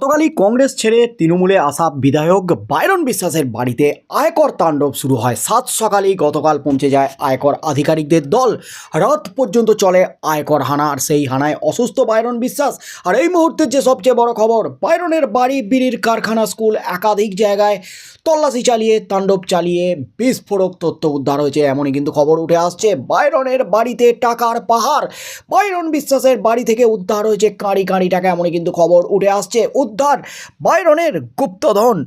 গতকালই কংগ্রেস ছেড়ে তৃণমূলে আসা বিধায়ক বাইরন বিশ্বাসের বাড়িতে আয়কর তাণ্ডব শুরু হয়। সাত সকালেই গতকাল পৌঁছে যায় আয়কর আধিকারিকদের দল। রাত পর্যন্ত চলে আয়কর হানা, আর সেই হানায় অসুস্থ বাইরন বিশ্বাস। আর এই মুহূর্তের যে সবচেয়ে বড় খবর, বাইরনের বাড়ি, বিড়ির কারখানা, স্কুল, একাধিক জায়গায় তল্লাশি চালিয়ে, তাণ্ডব চালিয়ে বিস্ফোরক তথ্য উদ্ধার হয়েছে। এমনই কিন্তু খবর উঠে আসছে বাইরনের বাড়িতে টাকার পাহাড়। বাইরন বিশ্বাসের বাড়ি থেকে উদ্ধার হয়েছে কাঁড়ি কাঁড়ি টাকা এমনই কিন্তু খবর উঠে আসছে। উদ্ধার, বাইরনের গুপ্তধন।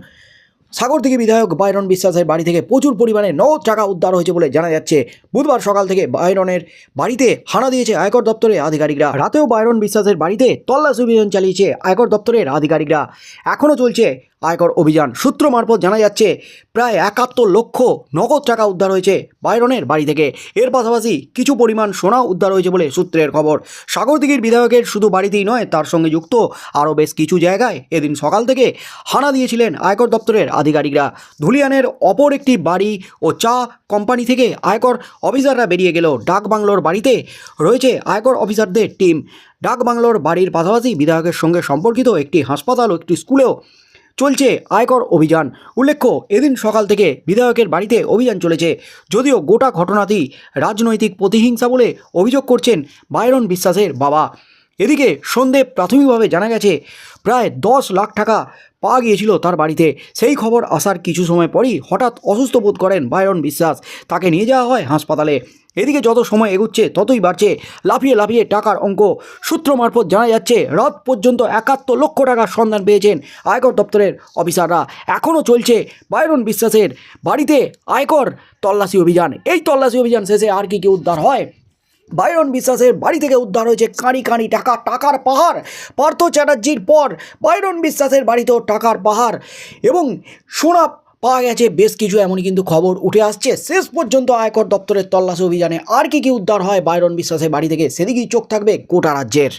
সাগর থেকে বিধায়ক বাইরন বিশ্বাসের বাড়ি থেকে প্রচুর পরিমাণে নগদ টাকা উদ্ধার হয়েছে বলে জানা যাচ্ছে। বুধবার সকাল থেকে বাইরনের বাড়িতে হানা দিয়েছে আয়কর দপ্তরের আধিকারিকরা। রাতেও বাইরন বিশ্বাসের বাড়িতে তল্লাশি অভিযান চালিয়েছে আয়কর দপ্তরের আধিকারিকরা। এখনও চলছে আয়কর অভিযান। সূত্র মারফত জানা যাচ্ছে, প্রায় একাত্তর লক্ষ নগদ টাকা উদ্ধার হয়েছে বাইরনের বাড়ি থেকে। এর পাশাপাশি কিছু পরিমাণ সোনা উদ্ধার হয়েছে বলে সূত্রের খবর। সাগরদিঘির বিধায়কের শুধু বাড়িতেই নয়, তার সঙ্গে যুক্ত আরও বেশ কিছু জায়গায় এদিন সকাল থেকে হানা দিয়েছিলেন আয়কর দপ্তরের আধিকারিকরা। ধুলিয়ানের অপর একটি বাড়ি ও চা কোম্পানি থেকে আয়কর অফিসাররা বেরিয়ে গেল। ডাক বাংলোর বাড়িতে রয়েছে আয়কর অফিসারদের টিম। ডাক বাংলোর বাড়ির পাশাপাশি বিধায়কের সঙ্গে সম্পর্কিত একটি হাসপাতাল ও একটি স্কুলেও চলছে আয়কর অভিযান। উল্লেখ্য, এদিন সকাল থেকে বিধায়কের বাড়িতে অভিযান চলেছে। যদিও গোটা ঘটনাটি রাজনৈতিক প্রতিহিংসা বলে অভিযোগ করছেন বায়রন বিশ্বাসের বাবা। এদিকে সন্ধে প্রাথমিকভাবে জানা গেছে, প্রায় দশ লাখ টাকা পাওয়া গিয়েছিল তার বাড়িতে। সেই খবর আসার কিছু সময় পরই হঠাৎ অসুস্থ বোধ করেন বায়রন বিশ্বাস। তাকে নিয়ে যাওয়া হয় হাসপাতালে। এদিকে যত সময় এগুচ্ছে, ততই বাড়ছে। লাফিয়ে লাফিয়ে টাকার অঙ্ক। সূত্র মারফত জানা যাচ্ছে রাত পর্যন্ত একাত্তর লক্ষ টাকার সন্ধান পেয়েছেন আয়কর দপ্তরের অফিসাররা। এখনও চলছে বায়রন বিশ্বাসের বাড়িতে আয়কর তল্লাশি অভিযান। এই তল্লাশি অভিযান শেষে আর কি কি উদ্ধার হয়? বাইরন বিশ্বাসের বাড়ি থেকে উদ্ধার হয়েছে কাঁড়ি কাঁড়ি টাকা, টাকার পাহাড়। পার্থ চ্যাটার্জির পর বায়রন বিশ্বাসের বাড়িতেও টাকার পাহাড় এবং সোনা পাওয়া গেছে বেশ কিছু এমন কিন্তু খবর উঠে আসছে। শেষ পর্যন্ত আয়কর দপ্তরের তল্লাশি অভিযানে আর কি কি উদ্ধার হয় বায়রন বিশ্বাসের বাড়ি থেকে, সেদিকেই চোখ থাকবে গোটা রাজ্যের।